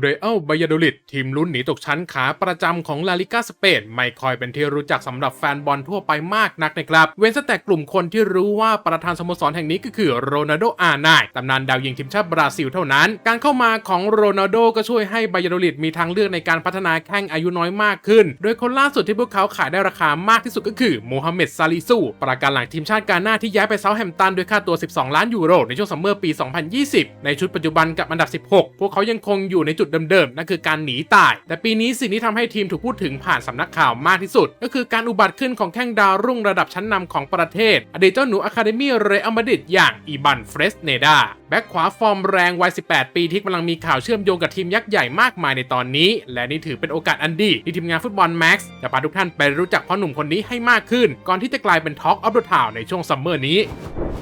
เรอัลบายาโดลิดทีมลุ้นหนีตกชั้นขาประจำของลาลิกาสเปนไม่ค่อยเป็นที่รู้จักสำหรับแฟนบอลทั่วไปมากนักนะครับ เว้นแต่กลุ่มคนที่รู้ว่าประธานสโมสรแห่งนี้ก็คือโรนัลโดอาร์นน์ตำนานดาวยิงทีมชาติบราซิลเท่านั้น การเข้ามาของโรนัลโดก็ช่วยให้บายาโดลิดมีทางเลือกในการพัฒนาแข้งอายุน้อยมากขึ้น โดยคนล่าสุดที่พวกเขาขายได้ราคามากที่สุดก็คือโมฮัมเหม็ดซาลิซูประการหลังทีมชาติกาหน้าที่ย้ายไปเซาท์แฮมป์ตันด้วยค่าตัว 12 ล้านยูโรในช่วงซัมเมอร์ปี 2020 ในชุดปัจจุบันกับอันดับ 16 พวกเขายังคงอยู่ในจุดเดิมๆนั่นคือการหนีตาย แต่ปีนี้สิ่งที่ทำให้ทีมถูกพูดถึงผ่านสำนักข่าวมากที่สุด ก็คือการอุบัติขึ้นของแข้งดาวรุ่งระดับชั้นนำของประเทศ อดีตเจ้าหนูอะคาเดมี่เรอัลมาดิดอย่างอีบันเฟรสเนดาแบ็คขวาฟอร์มแรงวัย 18 ปีที่กำลังมีข่าวเชื่อมโยงกับทีมยักษ์ใหญ่มากมายในตอนนี้ และนี่ถือเป็นโอกาสอันดีที่ทีมงานฟุตบอลแม็กซ์จะพาทุกท่านไปรู้จักพ่อหนุ่มคนนี้ให้มากขึ้น ก่อนที่จะกลายเป็นท็อกออฟเดอะทาวในช่วงซัมเมอร์นี้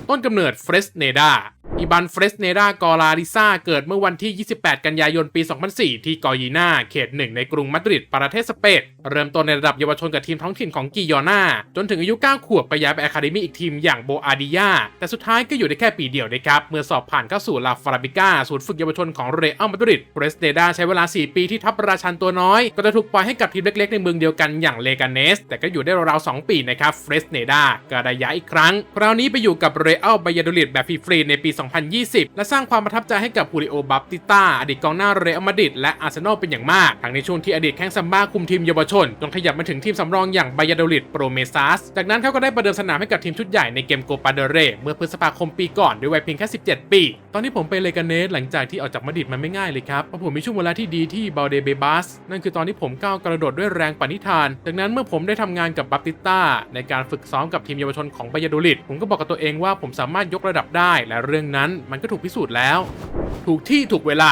ต้นกำเนิดเฟรสเนดา อิบันเฟรสเนรากอลาริซาเกิดเมื่อวันที่ 28 กันยายน ปี 2004 ที่กอยีนาเขตหนึ่งในกรุงมาดริด ประเทศสเปน เริ่มต้นในระดับเยาวชนกับทีมท้องถิ่นของกิยอนาจนถึงอายุ 9 ขวบก็ย้ายไปอะคาเดมี่อีกทีมอย่างโบอาดิยาแต่สุดท้ายก็อยู่ได้แค่ปีเดียวนะครับ เมื่อสอบผ่านเข้าสู่ลาฟาราบิก้าศูนย์ฝึกเยาวชนของเรอัลมาดริดเฟรสเนดาใช้เวลา 4 ปีที่ทัพราชันตัวน้อย ก็จะถูกปล่อยให้กับทีมเล็กๆ ในเมืองเดียวกันอย่างเลกาเนส แต่ก็อยู่ได้ราวๆ2ปีนะครับเฟรสเนดาก็ได้ย้ายอีกครั้ง คราวนี้ไปอยู่กับเรอัลบายาโดลิดแบบฟรีๆในปี 2020 และสร้างความประทับใจให้กับฮูริโอบัปติต้าอดีตกองหน้าเรอัลมาดริดและอาร์เซนอลเป็นอย่างมากทั้งในช่วงที่อดีตแข้งซัมบ้าคุมทีมเยาวชนจนขยับมาถึงทีมสำรองอย่างบายาโดลิดโปรเมซัสจากนั้นเขาก็ได้ประเดิมสนามให้กับทีมชุดใหญ่ในเกมโกปาเดเรเมื่อพฤษภาคมปีก่อนด้วยวัยเพียงแค่ 17 ปี ตอนนี้ผมไปเลกาเนสหลังจากที่ออกจากมาดริดมันไม่ง่ายเลยครับเพราะผมมีช่วงเวลาที่ดีที่บาเดเบบัสนั่นคือตอนที่ผมก้าวกระโดดด้วยแรงปณิธาน จากนั้นเมื่อผมได้ทำงานกับบัปติต้าในการฝึกซ้อมกับทีมเยาวชนของบายาโดลิดผมก็บอกกับตัวเองว่าผมสามารถยกระดับได้และเรื่องนั้นมันก็ถูกพิสูจน์แล้ว ถูกที่ถูกเวลา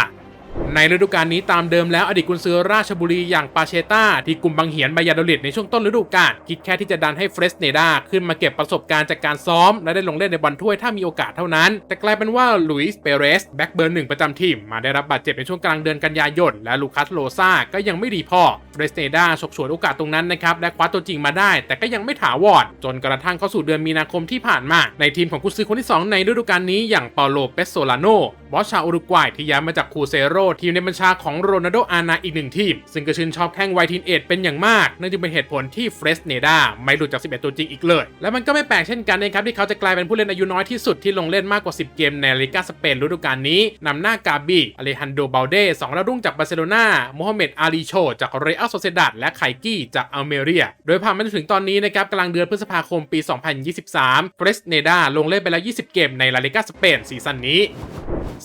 ในฤดูกาลนี้ตามเดิมแล้วอดีตกุนซือราชบุรีอย่างปาเชต้าที่กลุ่มบังเหียนบายาโดลิดในช่วงต้นฤดูกาลคิดแค่ที่จะดันให้เฟรสเนดาขึ้นมาเก็บประสบการณ์จากการซ้อม และได้ลงเล่นในบอลถ้วยถ้ามีโอกาสเท่านั้น แต่กลายเป็นว่าลุยส์เปเรสแบ็กเบอร์หนึ่งประจำทีมมาได้รับบาดเจ็บในช่วงกลางเดือนกันยายนและลูคัสโลซาก็ยังไม่ดีพอเฟรสเนดาฉกฉวยโอกาสตรงนั้นนะครับและคว้าตัวจริงมาได้ แต่ก็ยังไม่ถาวรจนกระทั่งเข้าสู่เดือนมีนาคมที่ผ่านมาในทีมของกุนซือคนที่สองในฤดูกาลนี้อย่างเปาโลเปโซลาโน บอสชาวอุรุกวัยที่ย้ายมาจากคูเซโรทีมในบัญชาของโรนัลโดอานาอีกหนึ่งทีม ซึ่งก็ชื่นชอบแข้งไวทีนเอ็ดเป็นอย่างมากนั่นจึงเป็นเหตุผลที่เฟรสเนดาไม่หลุดจาก 11 ตัวจริงอีกเลย และมันก็ไม่แปลกเช่นกันนะครับที่เขาจะกลายเป็นผู้เล่นอายุน้อยที่สุดที่ลงเล่นมากกว่า 10 เกมในลิกาสเปนฤดูกาลนี้นำหน้ากาบีอเลฮันโดเบลเดสองดาวรุ่งจากบาร์เซโลนาโมฮัมเหม็ดอาลีโชจากเรอัลโซเซดัดและไคกี้จากอัลเมเรีย โดยผ่านมาจนถึงตอนนี้นะครับกลางเดือนพฤษภาคมปี 2023 เฟรสเนดาลงเล่นไปแล้ว 20 เกมในลาลิกาสเปนซีซั่นนี้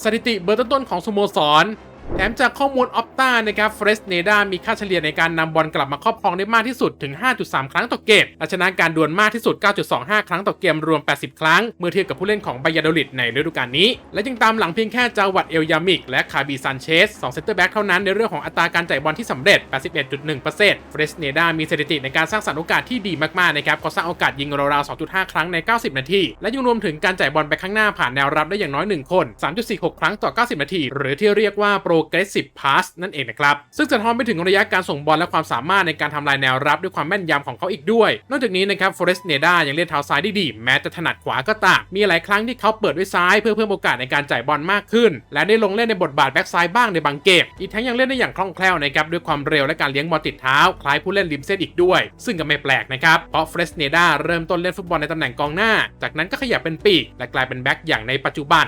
สถิติเบอร์ต้นๆของสโมสร แถมจากข้อมูลออปตานะครับเฟรสเนดามีค่าเฉลี่ยในการนำบอลกลับมาครอบครองได้มากที่สุดถึง 5.3 ครั้งต่อเกมและชนะการดวลมากที่สุด 9.25 ครั้งต่อเกมรวม 80 ครั้ง เมื่อเทียบกับผู้เล่นของบายาโดลิดในฤดูกาลนี้ และยังตามหลังเพียงแค่จาวัดเอลยามิก และคาบีซันเชส2เซนเตอร์แบ็กเท่านั้นในเรื่องของอัตราการจ่ายบอลที่สำเร็จ 81.1%เฟรสเนดามีสถิติในการสร้างสรรค์โอกาสที่ดีมากๆนะครับเขาสร้างโอกาสยิงราวๆ 2.5 ครั้งใน 90 นาที และยังรวมถึงการจ่ายบอลไปข้างหน้าผ่านแนวรับได้อย่างน้อย1คน3.46 ครั้งต่อ 90 นาที หรือที่เรียกว่า progressive pass นั่นเองนะครับ ซึ่งจะท้อนไปถึงระยะการส่งบอลและความสามารถในการทำลายแนวรับด้วยความแม่นยำของเขาอีกด้วย นอกจากนี้นะครับฟอเรสเนดายังเล่นเท้าซ้ายได้ดี แม้จะถนัดขวาก็ตามมีหลายครั้งที่เขาเปิดด้วยซ้ายเพื่อเพิ่มโอกาสในการจ่ายบอลมากขึ้น และได้ลงเล่นในบทบาทแบ็กซ้ายบ้างในบางเกมอีกทั้งยังเล่นได้อย่างคล่องแคล่วนะครับด้วยความเร็วและการเลี้ยงบอลติดเท้าคล้ายผู้เล่นริมเส้นอีกด้วย ซึ่งก็ไม่แปลกนะครับเพราะเฟรสเนดาเริ่มต้นเล่นฟุตบอลในตำแหน่งกองหน้า จากนั้นก็ขยับเป็นปีกและกลายเป็นแบ็กอย่างในปัจจุบัน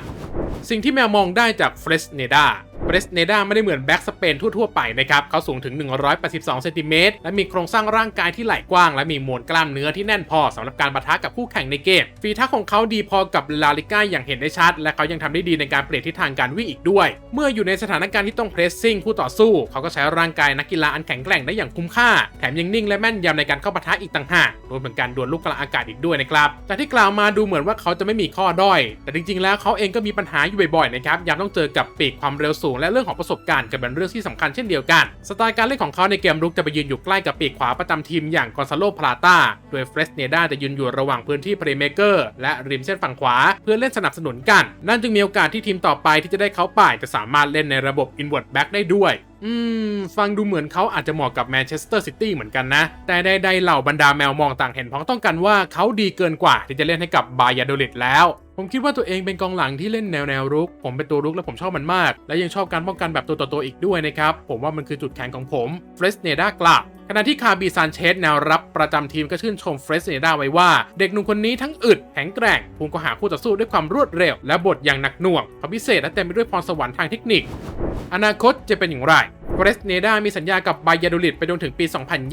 สิ่งที่แมวมองได้จากเฟรสเนดา เบรสเนดาไม่ได้เหมือนแบ็กสเปนทั่วๆไปนะครับเขาสูงถึง 182เซนติเมตรและมีโครงสร้างร่างกายที่ไหล่กว้าง และมีมวลกล้ามเนื้อที่แน่นพอสำหรับการปะทะกับคู่แข่งในเกม ฝีเท้าของเขาดีพอกับลาลิก้าอย่างเห็นได้ชัด และเขายังทำได้ดีในการเปลี่ยนทิศทางการวิ่งอีกด้วย เมื่ออยู่ในสถานการณ์ที่ต้องเพรสซิ่งคู่ต่อสู้ เขาก็ใช้ร่างกายนักกีฬาอันแข็งแกร่งได้อย่างคุ้มค่า แถมยังนิ่งและแม่นยำในการเข้าปะทะอีกต่างหากรวมถึงการดวลลูกกลางอากาศอีกด้วยนะครับจากที่กล่าวมาดูเหมือนว่าเขาจะไม่มีข้อด้อย แต่จริงๆ แล้วเขาเองก็มีปัญหาอยู่บ่อยๆนะครับยามต้องเจอกับปีกความเร็วสูงและเรื่องของประสบการณ์ก็เป็นเรื่องที่สำคัญเช่นเดียวกัน สไตล์การเล่นของเขาในเกมรุกจะไปยืนอยู่ใกล้กับปีกขวาประจำทีมอย่างกอนซาโลพลาตาโดยเฟรสเนดาจะยืนอยู่ระหว่างพื้นที่เพลย์เมเกอร์และริมเส้นฝั่งขวาเพื่อเล่นสนับสนุนกัน นั่นจึงมีโอกาสที่ทีมต่อไปที่จะได้เขาป่ายจะสามารถเล่นในระบบ inward back ได้ด้วยอืม ฟังดูเหมือนเขาอาจจะเหมาะกับแมนเชสเตอร์ซิตี้เหมือนกันนะ แต่ใดๆเหล่าบรรดาแมวมองต่างเห็นพ้องต้องกันว่าเขาดีเกินกว่าที่จะเล่นให้กับบายาโดลิดแล้ว ผมคิดว่าตัวเองเป็นกองหลังที่เล่นแนวแนวรุก ผมเป็นตัวรุกและผมชอบมันมาก และยังชอบการป้องกันแบบตัวต่อตัวอีกด้วยนะครับ ผมว่ามันคือจุดแข็งของผมเฟรสเนดากล่าวขณะที่คาบีซานเชสแนวรับประจำทีมก็ชื่นชมเฟรสเนดาไว้ว่า เด็กหนุ่มคนนี้ทั้งอึดแข็งแกร่งภูมิก็หาคู่ต่อสู้ด้วยความรวดเร็ว และบทอย่างหนักหน่วงเขาพิเศษและเต็มไปด้วยพรสวรรค์ทางเทคนิค อนาคตจะเป็นอย่างไร เฟรสเนดามีสัญญากับไบยาดูลิดไปจนถึงปี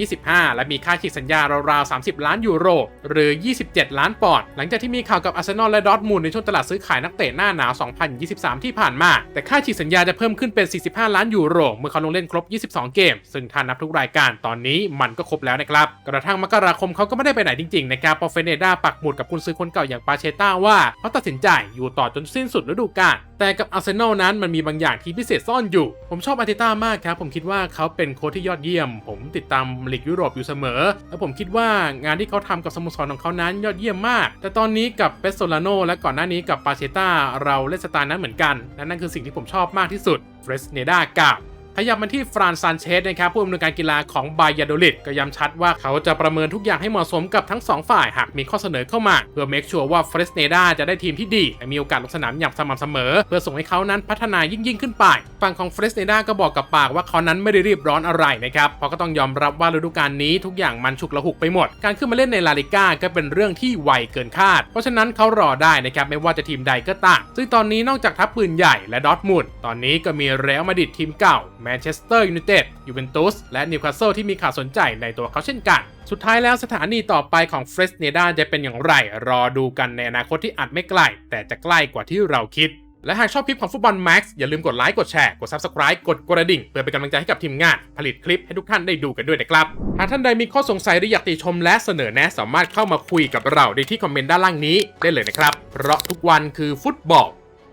2025 และมีค่าฉีกสัญญาราวๆ 30 ล้านยูโร หรือ 27 ล้านปอนด์หลังจากที่มีข่าวกับอาร์เซนอลและดอร์ทมูลในช่วงตลาดซื้อขายนักเตะหน้าหนาว 2023 ที่ผ่านมา แต่ค่าฉีกสัญญาจะเพิ่มขึ้นเป็น 45 ล้านยูโร เมื่อเขาลงเล่นครบ 22 เกม ซึ่งถ้านับทุกรายการตอนนี้มันก็ครบแล้วนะครับ กระทั่งมกราคมเขาก็ไม่ได้ไปไหนจริงๆนะครับพอเฟเนดาปักหมุดกับคุณซื้อคนเก่าอย่างปาเชต้าว่าเขาตัดสินใจอยู่ต่อจนสิ้นสุดฤดูกาลแต่กับอาร์เซนอลนั้นมันมีบางอย่างที่พิเศษซ่อนอยู่ ผมชอบอาร์เตต้ามากครับผมคิดว่าเขาเป็นโค้ชที่ยอดเยี่ยม ผมติดตามลีกยุโรปอยู่เสมอ และผมคิดว่างานที่เขาทำกับสโมสรของเขานั้นยอดเยี่ยมมาก แต่ตอนนี้กับเปสโซลาโนและก่อนหน้านี้กับปาเชต้าเราเล่นสไตล์นั้นเหมือนกันและนั่นคือสิ่งที่ผมชอบมากที่สุดเฟรสเนดากล่าว ขยับมาที่ฟรานซานเชสนะครับผู้อำนวยการกีฬาของบายาโดลิดก็ย้ำชัดว่าเขาจะประเมินทุกอย่างให้เหมาะสมกับทั้ง 2 ฝ่ายหากมีข้อเสนอเข้ามา เพื่อเมคชัวร์ว่าเฟรสเนดาจะได้ทีมที่ดีและมีโอกาสลงสนามอย่างสม่ำเสมอ เพื่อส่งให้เขานั้นพัฒนายิ่งยิ่งขึ้นไป ฝั่งของเฟรสเนดาก็บอกกับปากว่าเขานั้นไม่ได้รีบร้อนอะไรนะครับเพราะก็ต้องยอมรับว่าฤดูกาลนี้ทุกอย่างมันฉุกละหุกไปหมด การขึ้นมาเล่นในลาลิก้าก็เป็นเรื่องที่ไวเกินคาด เพราะฉะนั้นเขารอได้นะครับไม่ว่าจะทีมใดก็ตามซึ่งตอนนี้นอกจากทัพปืนใหญ่และดอทมุนด์ตอนนี้ก็มีเรอัลมาดริดทีมเก่าแมนเชสเตอร์ยูไนเต็ดยูเวนตุสและนิวคาสเซิลที่มีข่าวสนใจในตัวเขาเช่นกัน สุดท้ายแล้วสถานีต่อไปของเฟรสเนดาจะเป็นอย่างไร รอดูกันในอนาคตที่อาจไม่ไกลแต่จะใกล้กว่าที่เราคิด และหากชอบคลิปของฟุตบอลแม็กซ์อย่าลืมกดไลค์กดแชร์กด Subscribe กดกระดิ่ง เพื่อเป็นกำลังใจให้กับทีมงาน ผลิตคลิปให้ทุกท่านได้ดูกันด้วยนะครับ หากท่านใดมีข้อสงสัยหรืออยากติชมและเสนอแนะสามารถเข้ามาคุยกับเราได้ที่คอมเมนต์ด้านล่างนี้ได้เลยนะครับเพราะทุกวันคือฟุตบอล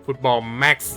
ฟุตบอลแม็กซ์